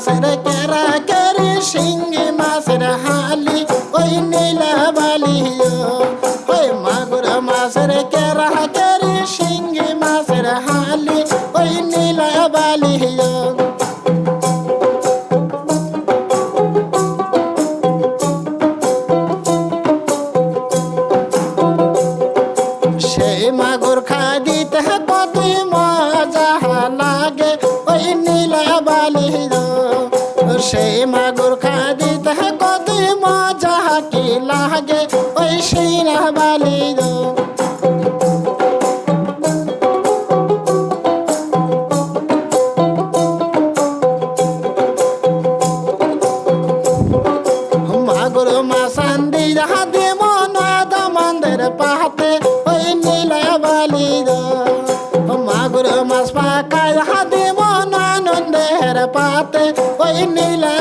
মাছের কেরা কেরি শিঙ্গি মাছের হালি ওই নীলা বালি ওই মাগুর মাছের কেরা কেরি কি লাগে ওই শিরা বালির মাগুর মাসান্দি হাতে মনাদ মন্দির পাহাতে ওই নীলা বালির মাগুর মাছ পাকায় হাতে মনানন্দের পাতে ওই নীলা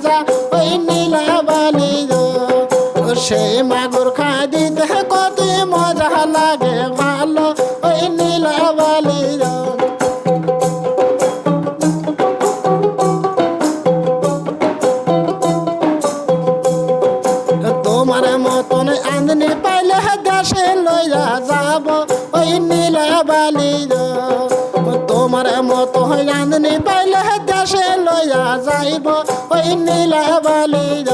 মজা ওই নীলা বালির। সে মাগুর খাদিতে কত মজা লাগে ভালো, ওই নীলা বালির। তোমার মতন আন্দনি পাইলে দেশে লইয়া যাব, ওই নীলা বালির। তোমার মতো আন্দনি পাইলে দেশে যাইব ওই নীলা বালির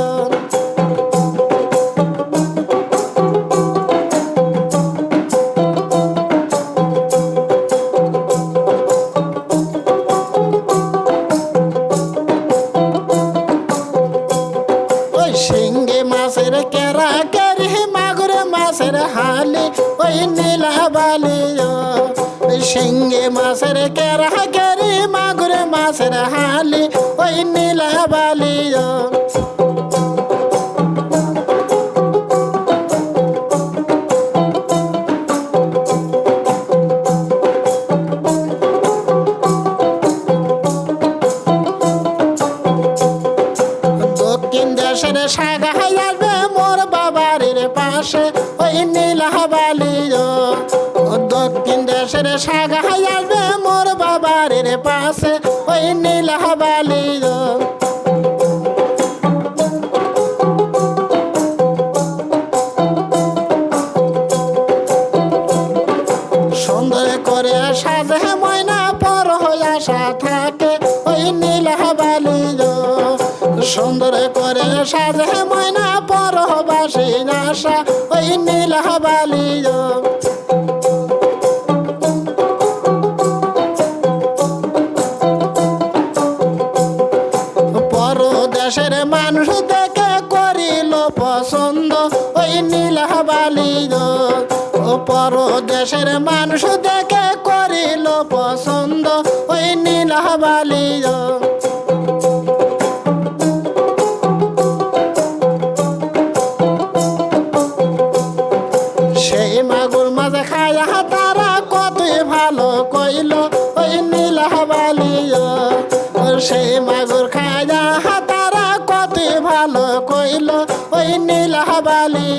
শিঙ্গে মাছের কেরা কেরি মাছের হালি ওই নীলা বালি ওই শিঙ্গে মাছের কেরা কেরি মাছের হালি ওই নীলা বালি দক্ষিণ দেশের সাগা আসবে মোর বাবারের পাশে ওই নীলা বালি দক্ষিণ দেশের সাগা আসবে মোর বাবারের পাশে নীলা বালি সুন্দর করে সাজে ময়না পর হয়ে আসা থাকে, ওই নীলা বালি সুন্দর করে সাজে ময়না পর বাসি আসা ওই নীলা বালি পরদেশের মানুষ দেখে করিল পছন্দ। ওই নীলা বালি ও পরদেশের মানুষ দেখে করিল পছন্দ। ওই নীলা বালি সেই মাগুর মাঝে খায়া তারা কতই ভালো কইল। ওই নীলা বালি সেই মাগুর তারা ভালো কইল, ওই নীলা বালি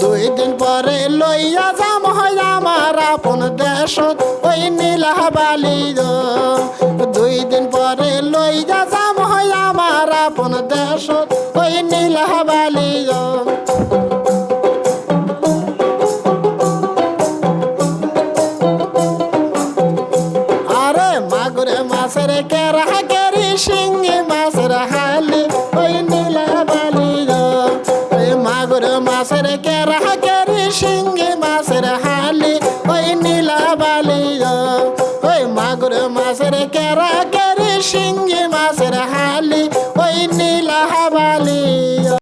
দুই দিন পরে লইয়া যাম হয় আমার আপন দেশ ওই নীলা বালি দুই দিন পরে লইয়া যাম হয় আমার আপন দেশ ওই শিঙ্গি মাছের হালি ওই নীলা বালি ওই মাগুর মাছের কেরা কেরি শিঙ্গি মাছের হালি ওই নীলা বালি ওই মাগুর মাছের কেরা কেরি শিঙ্গি